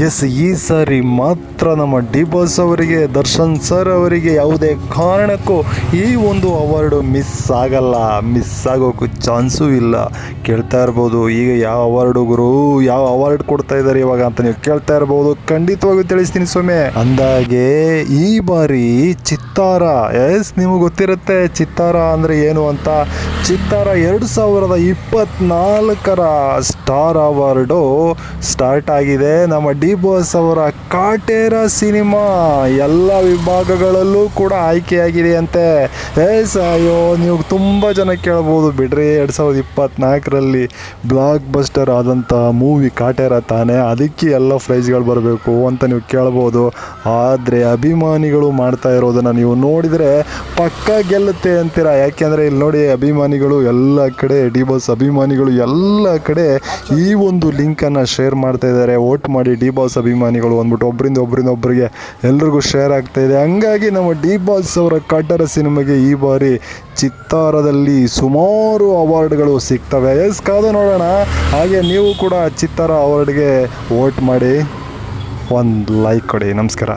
S, ಈ ಸಾರಿ ಮಾತ್ರ ನಮ್ಮ ಡಿ ಬಾಸ್ ಅವರಿಗೆ, ದರ್ಶನ್ ಸರ್ ಅವರಿಗೆ ಯಾವುದೇ ಕಾರಣಕ್ಕೂ ಈ ಒಂದು ಅವಾರ್ಡು ಮಿಸ್ ಆಗಲ್ಲ. ಮಿಸ್ ಆಗೋಕ್ಕೂ ಚಾನ್ಸೂ ಇಲ್ಲ. ಕೇಳ್ತಾ ಇರ್ಬೋದು, ಈಗ ಯಾವ ಅವಾರ್ಡು ಗುರು, ಯಾವ ಅವಾರ್ಡ್ ಕೊಡ್ತಾ ಇದ್ದಾರೆ ಇವಾಗ ಅಂತ ನೀವು ಕೇಳ್ತಾ ಇರ್ಬೋದು. ಖಂಡಿತವಾಗಿ ತಿಳಿಸ್ತೀನಿ ಸೊಮೆ ಅಂದಾಗೆ ಈ ಬಾರಿ ಚಿತ್ತಾರ, ಎಸ್, ನಿಮಗೆ ಗೊತ್ತಿರುತ್ತೆ ಚಿತ್ತಾರ ಅಂದರೆ ಏನು ಅಂತ. ಚಿತ್ತಾರ ಎರಡು ಸಾವಿರದ ಇಪ್ಪತ್ನಾಲ್ಕರ ಸ್ಟಾರ್ ಅವಾರ್ಡು ಸ್ಟಾರ್ಟ್ ಆಗಿದೆ. ನಮ್ಮ ಡಿ ಬಾಸ್ ಅವರ ಕಾಟೇರ ಸಿನಿಮಾ ಎಲ್ಲ ವಿಭಾಗಗಳಲ್ಲೂ ಕೂಡ ಆಯ್ಕೆಯಾಗಿದೆ ಅಂತೆ ಎಸ್ ಅಯ್ಯೋ ನೀವು ತುಂಬ ಜನ ಕೇಳ್ಬೋದು ಬಿಡ್ರಿ. ಎರಡು ಸಾವಿರದ ಇಪ್ಪತ್ನಾಲ್ಕರಲ್ಲಿ ಬ್ಲಾಕ್ ಬಸ್ಟರ್ ಆದಂಥ ಮೂವಿ ಕಾಟೇರ ತಾನೇ. ಅದಕ್ಕೆ ಎಲ್ಲ ಪ್ರೈಸ್ಗಳು ಬರಬೇಕು ಅಂತ ನೀವು ಕೇಳ್ಬೋದು. ಆದರೆ ಅಭಿಮಾನಿಗಳು ಮಾಡ್ತಾ ಇರೋದನ್ನು ನೀವು ನೋಡಿದರೆ ಪಕ್ಕ ಗೆಲ್ಲುತ್ತೆ ಅಂತೀರಾ? ಯಾಕೆಂದರೆ ಇಲ್ಲಿ ನೋಡಿ ಅಭಿಮಾನಿಗಳು ಎಲ್ಲ ಕಡೆ ಡಿ ಬಾಸ್ ಅಭಿಮಾನಿಗಳು ಎಲ್ಲ ಕಡೆ ಈ ಒಂದು ಲಿಂಕನ್ನು ಶೇರ್ ಮಾಡ್ತಾ ಇದ್ದಾರೆ. ವೋಟ್ ಮಾಡಿ ಡಿ ಬಾಸ್ ಅಭಿಮಾನಿಗಳು ಅಂದ್ಬಿಟ್ಟು ಒಬ್ಬರಿಂದ ಒಬ್ಬರಿಂದ ಒಬ್ಬರಿಗೆ ಎಲ್ರಿಗೂ ಶೇರ್ ಆಗ್ತಾ ಇದೆ. ಹಂಗಾಗಿ ನಮ್ಮ ಡಿ ಬಾಸ್ ಅವರ ಕಟ್ಟರ ಸಿನಿಮಾಗೆ ಈ ಬಾರಿ ಚಿತ್ತಾರದಲ್ಲಿ ಸುಮಾರು ಅವಾರ್ಡ್ಗಳು ಸಿಗ್ತವೆ. ಎಸ್ ಕಾದು ನೋಡೋಣ. ಹಾಗೆ ನೀವು ಕೂಡ ಚಿತ್ತಾರ ಅವಾರ್ಡ್ಗೆ ವೋಟ್ ಮಾಡಿ ಒಂದು ಲೈಕ್ ಕೊಡಿ. ನಮಸ್ಕಾರ.